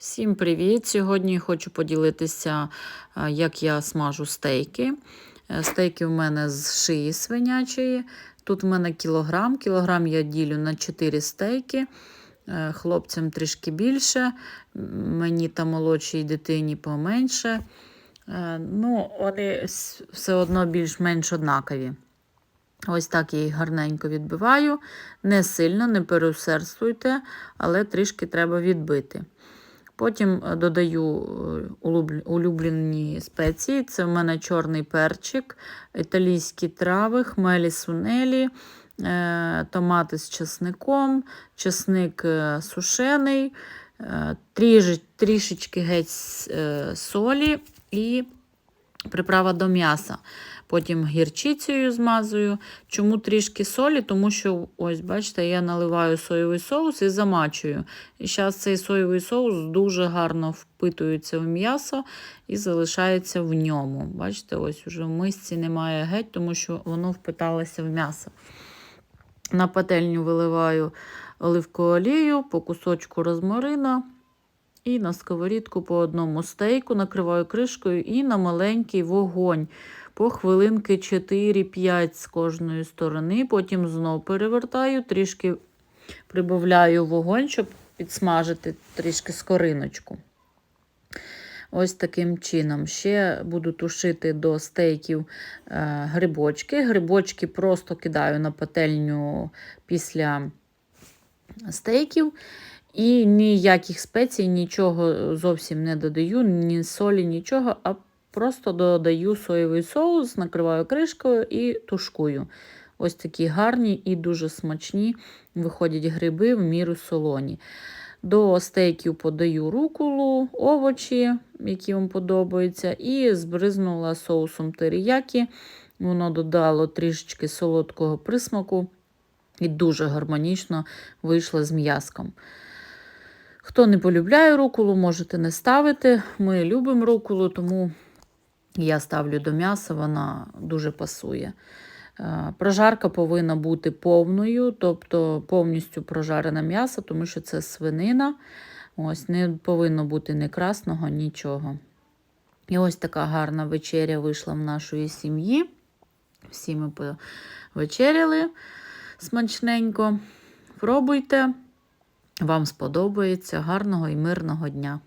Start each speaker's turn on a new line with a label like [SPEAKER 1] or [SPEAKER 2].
[SPEAKER 1] Всім привіт! Сьогодні хочу поділитися, е, як я смажу стейки. Е, Стейки у мене з шиї свинячої. Тут в мене кілограм. Кілограм я ділю на 4 стейки. Е, Хлопцям трішки більше, мені та молодшій дитині поменше. Ну, вони все одно більш-менш однакові. Ось так я їх гарненько відбиваю. Не сильно, не переусердствуйте, але трішки треба відбити. Потім е, додаю е, улюблені спеції. Це в мене чорний перчик, італійські трави, хмелі сунелі, е, томати з чесником, чесник сушений, трішечки геть солі і приправа до м'яса. Потім гірчицею змазую. Чому трішки солі? Тому що, ось, бачите, я наливаю соєвий соус і замачую. І зараз цей соєвий соус дуже гарно впитується в м'ясо і залишається в ньому. Бачите, ось уже в мисці немає геть, тому що воно впиталося в м'ясо. На пательню виливаю оливкову олію, по кусочку розмарина. І на сковорідку по одному стейку накриваю кришкою і на маленький вогонь. По хвилинки 4-5 з кожної сторони. Потім знов перевертаю, трішки прибавляю вогонь, щоб підсмажити трішки скориночку. Ось таким чином. Ще буду тушити до стейків е, грибочки. Грибочки просто кидаю на пательню після стейків. І ніяких спецій, нічого зовсім не додаю, ні солі, нічого, а просто додаю соєвий соус, накриваю кришкою і тушкую. Ось такі гарні і дуже смачні виходять гриби в міру солоні. До стейків подаю руколу, овочі, які вам подобаються, і збризнула соусом теріякі. Воно додало трішечки солодкого присмаку і дуже гармонічно вийшло з м'язком. Хто не полюбляє руколу, можете не ставити. Ми любимо руколу, тому я ставлю до м'яса, вона дуже пасує. Е, Прожарка повинна бути повною, тобто повністю прожарене м'ясо, тому що це свинина. Ось Не повинно бути ні красного, нічого. І ось така гарна вечеря вийшла в нашої сім'ї. Всі ми повечеряли смачненько. Пробуйте. Вам сподобається. Гарного і мирного дня!